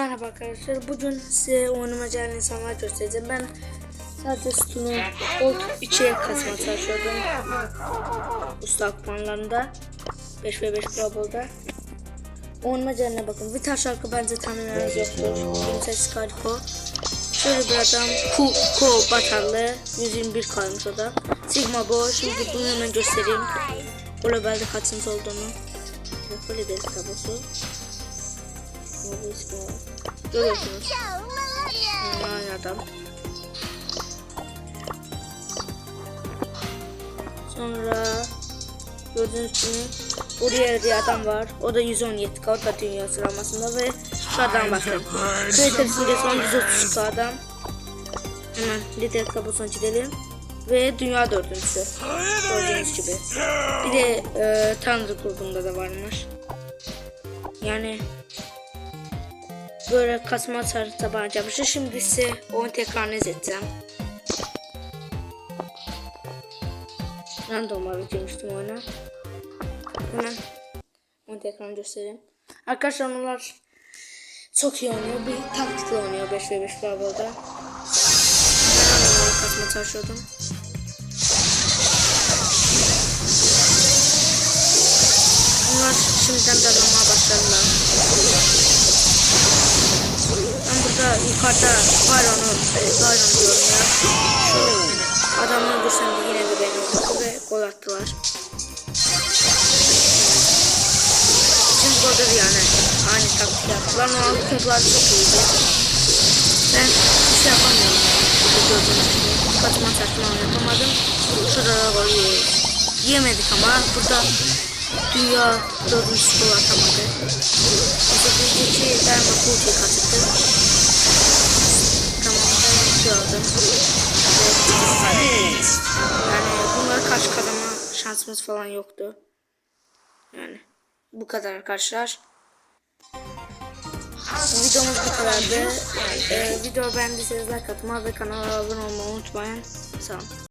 Merhaba arkadaşlar. Bugün size oynamayan insanlar göstereceğim. Ben sadece sütunu koltuk içe kasmaya çalışıyordum. Usta akmanlarında. 5 ve 5 Global'da. Oynamayanına bakın. Bir taş şarkı bence tanımayanız yoktur. Princess Calico. Şöyle bir adam. Ku, Ko Batarlı. 121 kalmış o da. Sigma Bo. Şimdi bunu hemen göstereyim. Global'de kaçıncı olduğunu. Böyle deli kablosu. İsmi var. Görüyorsunuz. Aynı adam. Sonra gördüğünüz gibi buraya bir adam var. O da 117 o da dünya sıralamasında ve şu adam bakın. Kriterisinde son 130 adam. Hemen lider kablosuna gidelim. Ve dünya dördüncüsü. Gördüğünüz gibi. Bir de e, Tanrı grubunda da varmış. Yani böyle kasma sarı tabanca yapmıştı. Şimdi ise onu tekrar edeceğim. Random olarak girmiştim oyuna. Hemen onu tekrar göstereyim. Arkadaşlar onlar çok iyi oynuyor. Bir taktikle oynuyor 5 ve 5 Bravo'da. Ben random olarak kasma çalışıyordum. Bunlar şimdiden dalamaya başladılar. Yukarıda Byron'u, e, Byron diyorum ya. Şu adamı öldürsem de yine de beni öldürdü ve gol attılar. Golde de yani aynı taktik yaptılar. Normalde toplar çok iyiydi. Ben bir şey yapamıyorum. Burada gördüğünüz gibi. Kaçma saçma yapamadım. Şurada da gol yiyoruz. Yemedik ama burada dünya dördüncü gol atamadı. Mesela bizdeki derma kulti kaçırdı. Tamam ben gördüm. Yani bunlara karşı kazanma şansımız falan yoktu. Yani bu kadar arkadaşlar. Bu videomuz bu kadardı. Ee, video beğendiyseniz like atmayı ve kanala abone olmayı unutmayın. Sağ olun.